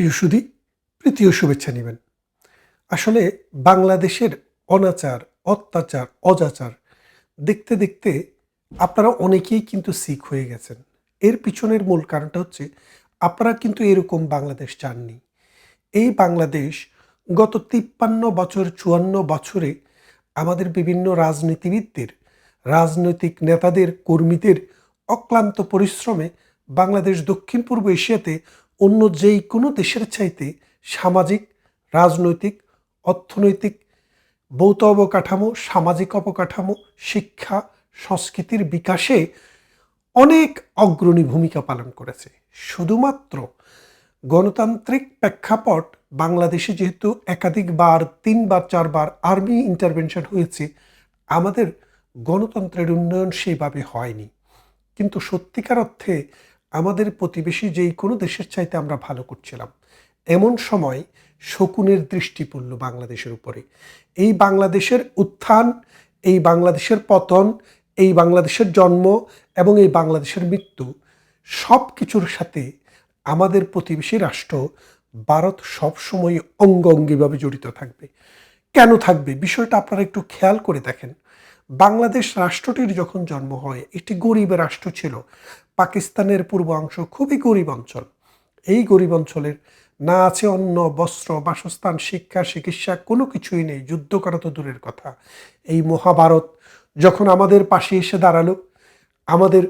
প্রিয় সুদী প্রীতীয় শুভেচ্ছা নেবেন। আসলে বাংলাদেশের অনাচার, অত্যাচার, অজাচার দেখতে দেখতে আপনারা অনেকেই কিন্তু শিখ হয়ে গেছেন। এর পিছনের মূল কারণটা হচ্ছে আপনারা কিন্তু এরকম বাংলাদেশ চাননি। এই বাংলাদেশ গত তিপ্পান্ন বছর, চুয়ান্ন বছরে আমাদের বিভিন্ন রাজনীতিবিদদের, রাজনৈতিক নেতাদের, কর্মীদের অক্লান্ত পরিশ্রমে বাংলাদেশ দক্ষিণ পূর্ব এশিয়াতে অন্য যেই কোনো দেশের চাইতে সামাজিক, রাজনৈতিক, অর্থনৈতিক ভৌত অবকাঠামো, সামাজিক অবকাঠামো, শিক্ষা, সংস্কৃতির বিকাশে অনেক অগ্রণী ভূমিকা পালন করেছে। শুধুমাত্র গণতান্ত্রিক প্রেক্ষাপট বাংলাদেশে যেহেতু একাধিকবার তিনবার চারবার আর্মি ইন্টারভেনশন হয়েছে, আমাদের গণতন্ত্রের উন্নয়ন সেইভাবে হয়নি। কিন্তু সত্যিকার অর্থে আমাদের প্রতিবেশী যেই কোনো দেশের চাইতে আমরা ভালো করছিলাম। এমন সময় শকুনের দৃষ্টি পড়ল বাংলাদেশের উপরে। এই বাংলাদেশের উত্থান, এই বাংলাদেশের পতন, এই বাংলাদেশের জন্ম এবং এই বাংলাদেশের মৃত্যু সব কিছুর সাথে আমাদের প্রতিবেশী রাষ্ট্র ভারত সবসময় অঙ্গ অঙ্গিভাবে জড়িত থাকবে। কেন থাকবে? বিষয়টা আপনারা একটু খেয়াল করে দেখেন। বাংলাদেশ রাষ্ট্রটির যখন জন্ম হয়, একটি গরিব রাষ্ট্র ছিল। পাকিস্তানের পূর্বাংশ খুবই গরিব অঞ্চল। এই গরিব অঞ্চলের না আছে অন্ন, বস্ত্র, বাসস্থান, শিক্ষা, চিকিৎসা, কোনো কিছুই নেই। যুদ্ধ করা তো দূরের কথা। এই মহাভারত যখন আমাদের পাশে এসে দাঁড়াল, আমাদের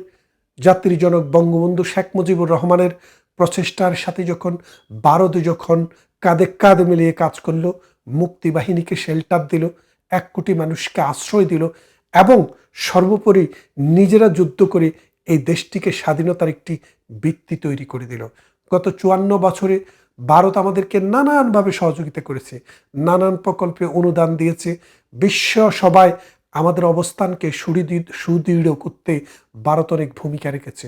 জাতিজনক বঙ্গবন্ধু শেখ মুজিবুর রহমানের প্রচেষ্টার সাথে যখন ভারত যখন কাঁধে কাঁধ মিলিয়ে কাজ করল, মুক্তিবাহিনীকে শেল্টার দিল এক কোটি মানুষকে আশ্রয় দিল এবং সর্বোপরি নিজেরা যুদ্ধ করে এই দেশটিকে স্বাধীনতার একটি ভিত্তি তৈরি করে দিল। গত চুয়ান্ন বছরে ভারত আমাদেরকে নানানভাবে সহযোগিতা করেছে, নানান প্রকল্পে অনুদান দিয়েছে, বিশ্ব সবাই আমাদের অবস্থানকে সুদৃঢ় করতে ভারত অনেক ভূমিকা রেখেছে।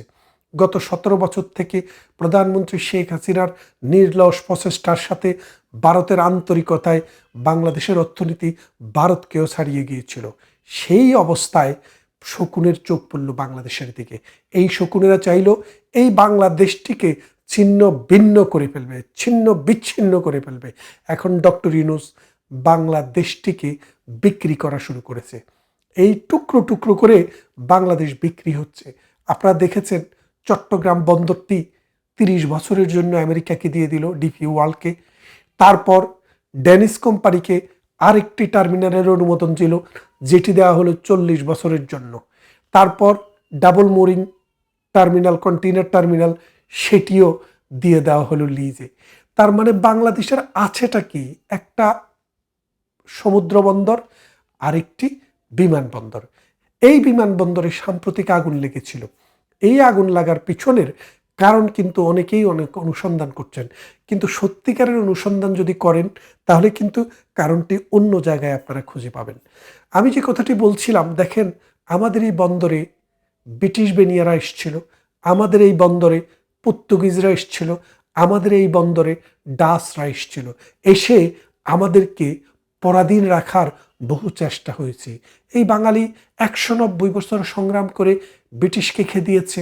গত সতেরো বছর থেকে প্রধানমন্ত্রী শেখ হাসিনার নির্লস প্রচেষ্টার সাথে ভারতের আন্তরিকতায় বাংলাদেশের অর্থনীতি ভারতকেও ছাড়িয়ে গিয়েছিল। সেই অবস্থায় শকুনের চোখ পড়ল বাংলাদেশের দিকে। এই শকুনেরা চাইল এই বাংলাদেশটিকে ছিন্ন ভিন্ন করে ফেলবে, ছিন্ন বিচ্ছিন্ন করে ফেলবে। এখন ডক্টর ইউনুস বাংলাদেশটিকে বিক্রি করা শুরু করেছে। এই টুকরো টুকরো করে বাংলাদেশ বিক্রি হচ্ছে। আপনারা দেখেছেন চট্টগ্রাম বন্দরটি তিরিশ বছরের জন্য আমেরিকাকে দিয়ে দিল ডিপি ওয়ার্ল্ডকে তারপর ড্যানিস কোম্পানিকে আরেকটি টার্মিনালের অনুমোদন ছিল যেটি দেওয়া হলো চল্লিশ বছরের জন্য। তারপর double mooring terminal, container terminal, সেটিও দিয়ে দেওয়া হলো লিজে। তার মানে বাংলাদেশের আছেটা কি? একটা সমুদ্র বন্দর, আরেকটি বিমানবন্দর। এই বিমানবন্দরে সাম্প্রতিক আগুন লেগেছিল। এই আগুন লাগার পিছনের কারণ কিন্তু অনেকেই অনেক অনুসন্ধান করছেন। কিন্তু সত্যিকারের অনুসন্ধান যদি করেন, তাহলে কিন্তু কারণটি অন্য জায়গায় আপনারা খুঁজে পাবেন। আমি যে কথাটি বলছিলাম, দেখেন, আমাদের এই বন্দরে ব্রিটিশ বেনিয়ারা এসছিল, আমাদের এই বন্দরে পর্তুগিজরা এসছিল, আমাদের এই বন্দরে ডাসরা এসছিল। এসে আমাদেরকে পরাধীন রাখার বহু চেষ্টা হয়েছে। এই বাঙালি একশো নব্বই বছর সংগ্রাম করে ব্রিটিশকে খেদিয়েছে,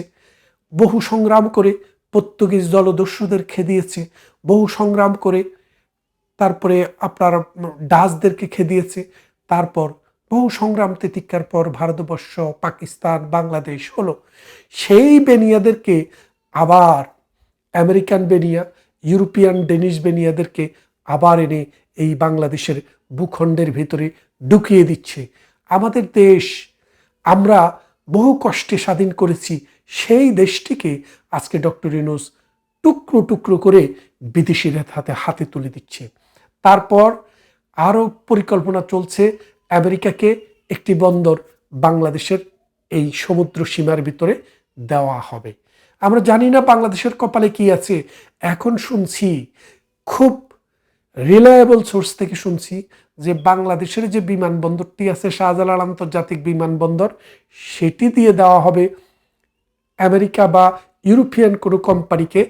বহু সংগ্রাম করে পর্তুগিজ দলদস্যুদের খেদিয়েছে, বহু সংগ্রাম করে তারপরে আপনার ডাচদেরকে খেদিয়েছে, তারপর বহু সংগ্রাম তিতিক্ষার পর ভারতবর্ষ, পাকিস্তান, বাংলাদেশ হলো। সেই বেনিয়াদেরকে আবার আমেরিকান বেনিয়া, ইউরোপিয়ান ডেনিশ বেনিয়াদেরকে আবার এনে এই বাংলাদেশের ভূখণ্ডের ভিতরে ঢুকিয়ে দিচ্ছে। আমাদের দেশ, আমরা বহু কষ্টে স্বাধীন করেছি, সেই দেশটিকে আজকে ডক্টর ইনুস টুকরো টুকরো করে বিদেশিদের হাতে হাতে তুলে দিচ্ছে। তারপর আরও পরিকল্পনা চলছে আমেরিকাকে একটি বন্দর বাংলাদেশের এই সমুদ্র সীমার ভিতরে দেওয়া হবে। আমরা জানি না বাংলাদেশের কপালে কি আছে। এখন শুনছি খুব রিলায়েবল সোর্স থেকে শুনছি যে বাংলাদেশের যে বিমানবন্দরটি আছে শাহজালাল আন্তর্জাতিক বিমানবন্দর, সেটি দিয়ে দেওয়া হবে আমেরিকা বা ইউরোপিয়ান কোনো কোম্পানিকে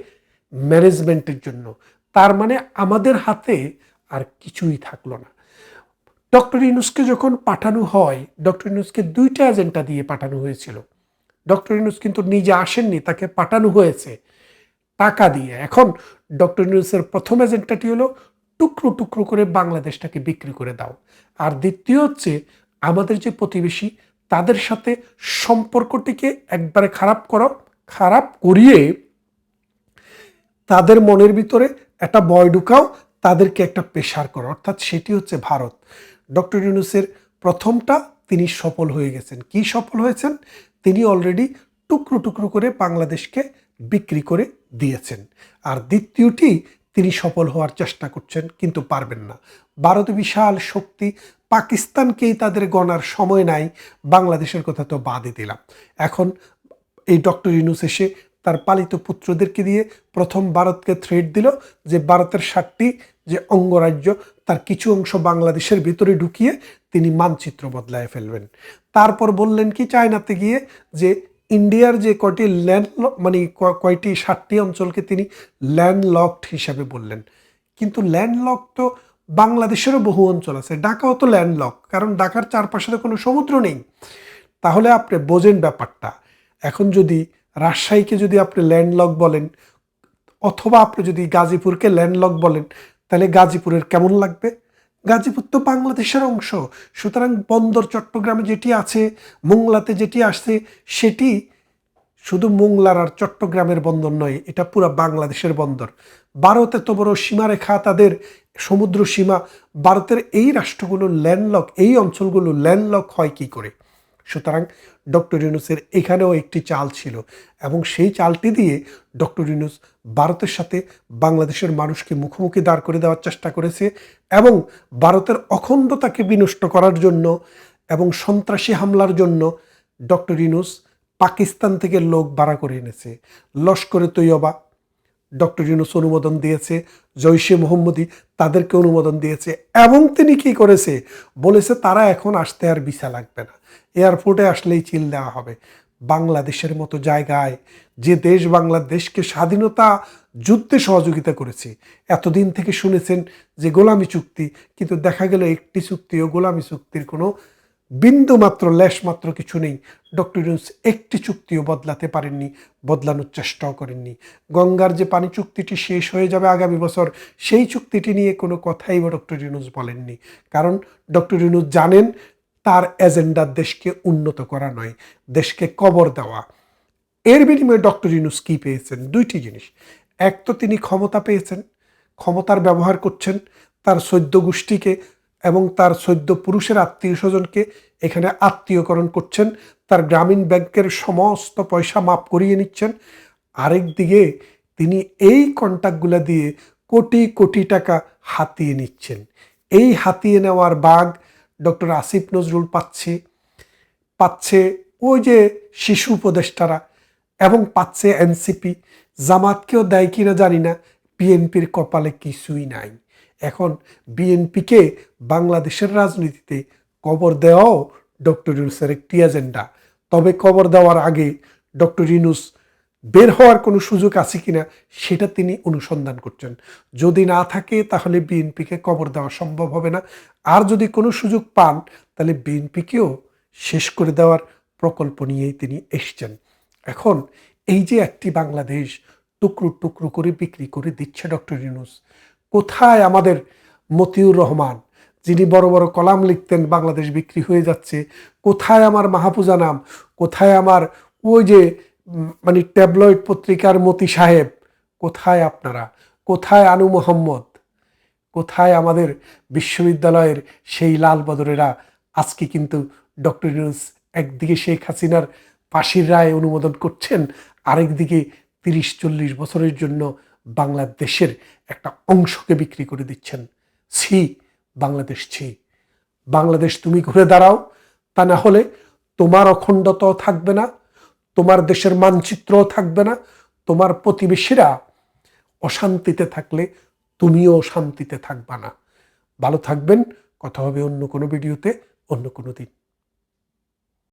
ম্যানেজমেন্টের জন্য। তার মানে আমাদের হাতে আর কিছুই থাকল না। ডক্টর ইনুসকে যখন পাঠানো হয়, ডক্টর ইনুসকে দুইটা এজেন্টা দিয়ে পাঠানো হয়েছিল। ডক্টর ইনুস কিন্তু নিজে আসেননি, তাকে পাঠানো হয়েছে। টাকা দিয়ে। এখন ডক্টর ইউনুসের প্রথম এজেন্ডাটি হলো টুকরো টুকরো করে বাংলাদেশটাকে বিক্রি করে দাও। আর দ্বিতীয় হচ্ছে, আমাদের যে প্রতিবেশী, তাদের সাথে সম্পর্কটিকে একবারে খারাপ করো, খারাপ করিয়ে তাদের মনের ভিতরে একটা বয় ঢুকাও, তাদেরকে একটা পেশার করো। অর্থাৎ সেটি হচ্ছে ভারত। ডক্টর ইউনুসের প্রথমটা তিনি সফল হয়ে গেছেন। কি সফল হয়েছেন? তিনি অলরেডি টুকরো টুকরো করে বাংলাদেশকে বিক্রি করে দিয়েছেন। আর দ্বিতীয়টি তিনি সফল হওয়ার চেষ্টা করছেন, কিন্তু পারবেন না। ভারত বিশাল শক্তি, পাকিস্তানকেই তাদের গণার সময় নাই, বাংলাদেশের কথা তো বাদই দিলাম। এখন এই ডক্টর ইউনুস এসে তার পালিত পুত্রদেরকে দিয়ে প্রথম ভারতকে থ্রেড দিল যে ভারতের সাতটি যে অঙ্গরাজ্য, তার কিছু অংশ বাংলাদেশের ভিতরে ঢুকিয়ে তিনি মানচিত্র বদলায় ফেলবেন। তারপর বললেন কি, চায়নাতে গিয়ে যে ইন্ডিয়ার যে কয়টি ল্যান্ড মানে কয়টি ষাটটি অঞ্চলকে তিনি ল্যান্ডলকড হিসাবে বললেন। কিন্তু ল্যান্ডলক তো বাংলাদেশেরও বহু অঞ্চল আছে। ঢাকাও তো ল্যান্ডলক, কারণ ঢাকার চারপাশে তো কোনো সমুদ্র নেই। তাহলে আপনি বোঝেন ব্যাপারটা। এখন যদি রাজশাহীকে যদি আপনি ল্যান্ডলক বলেন, অথবা আপনি যদি গাজীপুরকে ল্যান্ডলক বলেন, তাহলে গাজীপুরের কেমন লাগবে? গাজীপুর তো বাংলাদেশের অংশ। সুতরাং বন্দর চট্টগ্রামে যেটি আছে, মোংলাতে যেটি আসছে, সেটি শুধু মোংলার আর চট্টগ্রামের বন্দর নয়, এটা পুরো বাংলাদেশের বন্দর। ভারত এত বড় সীমারেখা, তাদের সমুদ্র সীমা, ভারতের এই রাষ্ট্রগুলো ল্যান্ডলক এই অঞ্চলগুলো ল্যান্ডলক হয় কি করে? সুতরাং ডক্টর ইউনুসের এখানেও একটি চাল ছিল এবং সেই চালটি দিয়ে ডক্টর ইউনুস ভারতের সাথে বাংলাদেশের মানুষকে মুখোমুখি দাঁড় করে দেওয়ার চেষ্টা করেছে এবং ভারতের অখণ্ডতাকে বিনষ্ট করার জন্য এবং সন্ত্রাসী হামলার জন্য ডক্টর ইউনুস পাকিস্তান থেকে লোক ভাড়া করে এনেছে। লস্করে তৈয়বা ডক্টর ইউনুস অনুমোদন দিয়েছে, জৈশে মোহাম্মদী তাদেরকে অনুমোদন দিয়েছে এবং তিনি কি করেছে? বলেছে, তারা এখন আসতে আর ভিসা লাগবে না। এয়ারপোর্টে আসলেই চিল দেওয়া হবে। বাংলাদেশের মতো জায়গায় যে দেশ বাংলাদেশকে স্বাধীনতা যুদ্ধে সহযোগিতা করেছে, এতদিন থেকে শুনেছেন যে গোলামি চুক্তি, কিন্তু দেখা গেল একটি চুক্তি ও গোলামি চুক্তির কোনো বিন্দু মাত্র লেশ মাত্র কিছু নেই। ডক্টর ইউনুস একটি চুক্তিও বদলাতে পারেননি, বদলানোর চেষ্টাও করেননি। গঙ্গার যে পানি চুক্তিটি শেষ হয়ে যাবে আগামী বছর, সেই চুক্তিটি নিয়ে কোনো কথাই বা ডক্টর ইউনুস বলেননি। কারণ ডক্টর ইউনুস জানেন তার এজেন্ডা দেশকে উন্নত করা নয়, দেশকে কবর দেওয়া। এর বিনিময়ে ডক্টর ইউনুস কী পেয়েছেন? দুইটি জিনিস। এক তো তিনি ক্ষমতা পেয়েছেন, ক্ষমতার ব্যবহার করছেন তার সদ্য গোষ্ঠীকে এবং তার সদ্য পুরুষের আত্মীয় স্বজনকে, এখানে আত্মীয়করণ করছেন, তার গ্রামীণ ব্যাংকের সমস্ত পয়সা মাপ করিয়ে নিচ্ছেন। আরেক দিকে তিনি এই কন্ট্যাক্টগুলো দিয়ে কোটি কোটি টাকা হাতিয়ে নিচ্ছেন। এই হাতিয়ে নেওয়ার বাঘ ডক্টর আসিফ নজরুল পাচ্ছে পাচ্ছে ওই যে শিশু উপদেষ্টারা এবং পাচ্ছে এনসিপি। জামাতকেও দেয় কিনা জানি না, বিএনপির কপালে কিছুই নাই। এখন বিএনপিকে বাংলাদেশের রাজনীতিতে কবর দেওয়াও ডক্টর ইউনুসের একটি এজেন্ডা। তবে কবর দেওয়ার আগে ডক্টর ইউনুস বের হওয়ার কোনো সুযোগ আছে কিনা সেটা তিনি অনুসন্ধান করছেন। যদি না থাকে, তাহলে বিএনপিকে কবর দেওয়া সম্ভব হবে না। আর যদি কোনো সুযোগ পান, তাহলে বিএনপিকেও শেষ করে দেওয়ার প্রকল্প নিয়েই তিনি এসছেন। এখন এই যে একটি বাংলাদেশ টুকরো টুকরো করে বিক্রি করে দিচ্ছে ডক্টর ইউনুস, কোথায় আমাদের মতিউর রহমান, যিনি বড় বড় কলাম লিখতেন, বাংলাদেশ বিক্রি হয়ে যাচ্ছে, কোথায় আমার মাহফুজা নাম, কোথায় আমার ওই যে মানে ট্যাবলয়েড পত্রিকার মতি সাহেব, কোথায় আপনারা? কোথায় আনু মোহাম্মদ? কোথায় আমাদের বিশ্ববিদ্যালয়ের সেই লাল বদরেরা আজকে কিন্তু ডক্টর ইউনুস একদিকে শেখ হাসিনার ফাঁসির রায় অনুমোদন করছেন, আরেকদিকে তিরিশ চল্লিশ বছরের জন্য বাংলাদেশের একটা অংশকে বিক্রি করে দিচ্ছেন। ছি, বাংলাদেশ ছি। বাংলাদেশ তুমি ঘুরে দাঁড়াও, তা না হলে তোমার অখণ্ডতাও থাকবে না তোমার দেশের মানচিত্র থাকবে না, তোমার প্রতিবেশীরা অশান্তিতে থাকলে তুমিও শান্তিতে থাকবা না। ভালো থাকবেন, কথা হবে অন্য কোনো ভিডিওতে, অন্য কোনো দিন।